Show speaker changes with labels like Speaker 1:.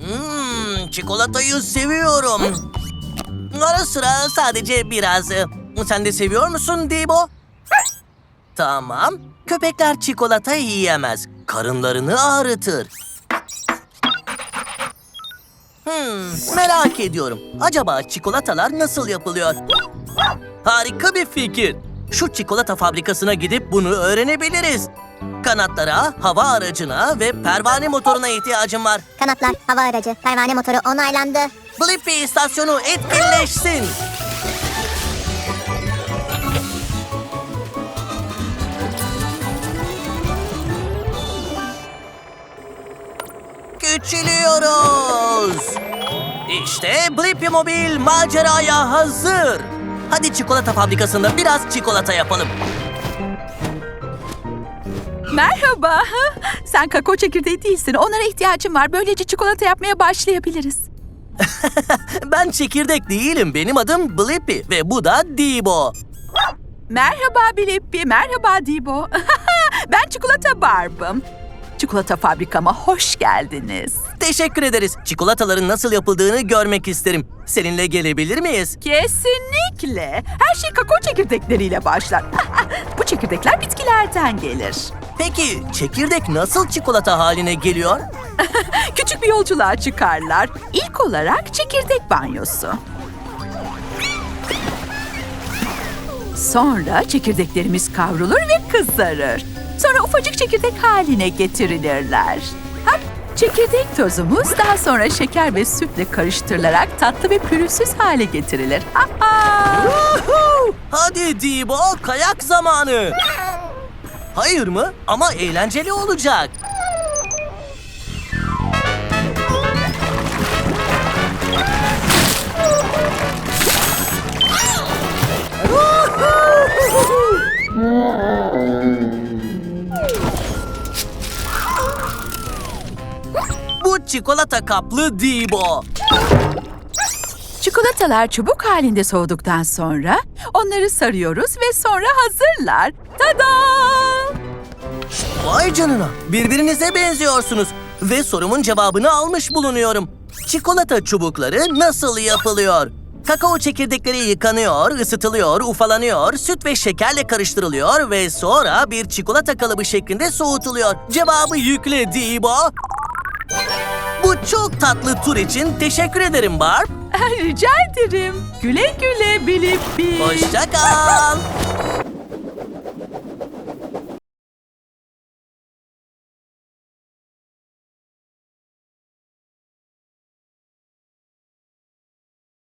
Speaker 1: Hmm, çikolatayı seviyorum. Ara sıra sadece biraz. Sen de seviyor musun Dibo? Tamam. Köpekler çikolata yiyemez. Karınlarını ağrıtır. Hmm, merak ediyorum. Acaba çikolatalar nasıl yapılıyor? Harika bir fikir. Şu çikolata fabrikasına gidip bunu öğrenebiliriz. Kanatlara, hava aracına ve pervane motoruna ihtiyacım var.
Speaker 2: Kanatlar, hava aracı, pervane motoru onaylandı.
Speaker 1: Blippi istasyonu etkinleşsin. Küçülüyoruz. İşte Blippi Mobil maceraya hazır. Hadi çikolata fabrikasında biraz çikolata yapalım.
Speaker 3: Merhaba. Sen kakao çekirdeği değilsin. Onlara ihtiyacım var. Böylece çikolata yapmaya başlayabiliriz.
Speaker 1: Ben çekirdek değilim. Benim adım Blippi ve bu da Dibo.
Speaker 3: Merhaba Blippi, merhaba Dibo. ben Çikolata Barb'ım. Çikolata fabrikama hoş geldiniz.
Speaker 1: Teşekkür ederiz. Çikolataların nasıl yapıldığını görmek isterim. Seninle gelebilir miyiz?
Speaker 3: Kesinlikle. Her şey kakao çekirdekleriyle başlar. Bu çekirdekler bitkilerden gelir.
Speaker 1: Peki çekirdek nasıl çikolata haline geliyor?
Speaker 3: Küçük bir yolculuğa çıkarlar. İlk olarak çekirdek banyosu. Sonra çekirdeklerimiz kavrulur ve kızarır. Sonra ufacık çekirdek haline getirilirler. Ha, çekirdek tozumuz daha sonra şeker ve sütle karıştırılarak tatlı ve pürüzsüz hale getirilir. Ha ha!
Speaker 1: Woohoo! Hadi Dibo kayak zamanı. Hayır mı? Ama eğlenceli olacak. Çikolata kaplı Dibo.
Speaker 3: Çikolatalar çubuk halinde soğuduktan sonra onları sarıyoruz ve sonra hazırlar. Tada!
Speaker 1: Vay canına, birbirinize benziyorsunuz. Ve sorumun cevabını almış bulunuyorum. Çikolata çubukları nasıl yapılıyor? Kakao çekirdekleri yıkanıyor, ısıtılıyor, ufalanıyor, süt ve şekerle karıştırılıyor ve sonra bir çikolata kalıbı şeklinde soğutuluyor. Cevabı yükle Dibo. Bu çok tatlı tur için teşekkür ederim Barb.
Speaker 3: Rica ederim. Güle güle Bilippi.
Speaker 1: Hoşça kal.